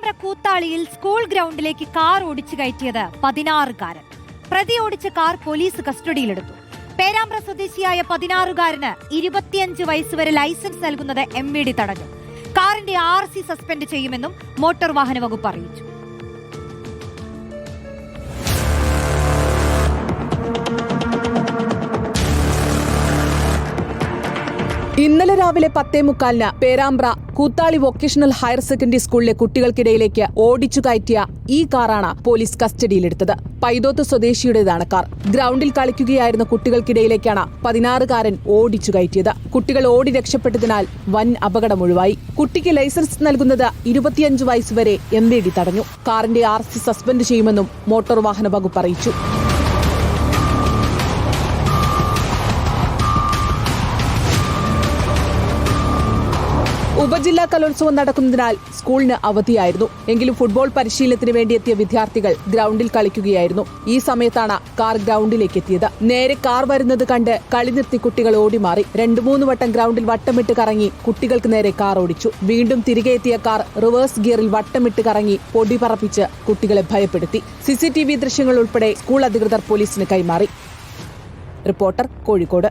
പേരാമ്പ്ര കൂത്താളിയിൽ സ്കൂൾ ഗ്രൗണ്ടിലേക്ക് കാർ ഓടിച്ചു കയറ്റിയത് പതിനാറുകാരൻ. പ്രതി ഓടിച്ച കാർ പോലീസ് കസ്റ്റഡിയിലെടുത്തു. പേരാമ്പ്ര സ്വദേശിയായ പതിനാറുകാരന് ഇരുപത്തിയഞ്ച് വയസ്സ് വരെ ലൈസൻസ് നൽകുന്നത് എം വി ഡി തടഞ്ഞു. കാറിന്റെ ആർ സി സസ്പെൻഡ് ചെയ്യുമെന്നും മോട്ടോർ വാഹന വകുപ്പ് അറിയിച്ചു. ഇന്നലെ രാവിലെ പത്തേ മുക്കാലിന് Perambra Koothali vocational higher secondary സ്കൂളിലെ കുട്ടികൾക്കിടയിലേക്ക് ഓടിച്ചു കയറ്റിയ ഈ കാറാണ് പോലീസ് കസ്റ്റഡിയിലെടുത്തത്. പൈതോത്ത് സ്വദേശിയുടേതാണ് കാർ. ഗ്രൗണ്ടിൽ കളിക്കുകയായിരുന്ന കുട്ടികൾക്കിടയിലേക്കാണ് പതിനാറുകാരൻ ഓടിച്ചു കയറ്റിയത്. കുട്ടികൾ ഓടി രക്ഷപ്പെട്ടതിനാൽ വൻ അപകടമൊഴിവായി കുട്ടിക്ക് ലൈസൻസ് നൽകുന്നത് ഇരുപത്തിയഞ്ച് വയസ്സ് വരെ എം തടഞ്ഞു. കാറിന്റെ ആർ സസ്പെൻഡ് ചെയ്യുമെന്നും മോട്ടോർ വാഹന വകുപ്പ് അറിയിച്ചു. ഉപജില്ലാ കലോത്സവം നടക്കുന്നതിനാൽ സ്കൂളിന് അവധിയായിരുന്നു. എങ്കിലും ഫുട്ബോൾ പരിശീലനത്തിന് വേണ്ടി എത്തിയ വിദ്യാർത്ഥികൾ ഗ്രൗണ്ടിൽ കളിക്കുകയായിരുന്നു. ഈ സമയത്താണ് കാർ ഗ്രൗണ്ടിലേക്ക് എത്തിയത് നേരെ കാർ വരുന്നത് കണ്ട് കളി നിർത്തി കുട്ടികൾ ഓടിമാറി. രണ്ടു മൂന്ന് വട്ടം ഗ്രൗണ്ടിൽ വട്ടമിട്ട് കറങ്ങി കുട്ടികൾക്ക് നേരെ കാർ ഓടിച്ചു. വീണ്ടും തിരികെ എത്തിയ കാർ റിവേഴ്സ് ഗിയറിൽ വട്ടമിട്ട് കറങ്ങി പൊടി പറപ്പിച്ച് കുട്ടികളെ ഭയപ്പെടുത്തി. സിസിടിവി ദൃശ്യങ്ങൾ ഉൾപ്പെടെ സ്കൂൾ അധികൃതർ പോലീസിന് കൈമാറി. റിപ്പോർട്ടർ കോഴിക്കോട്.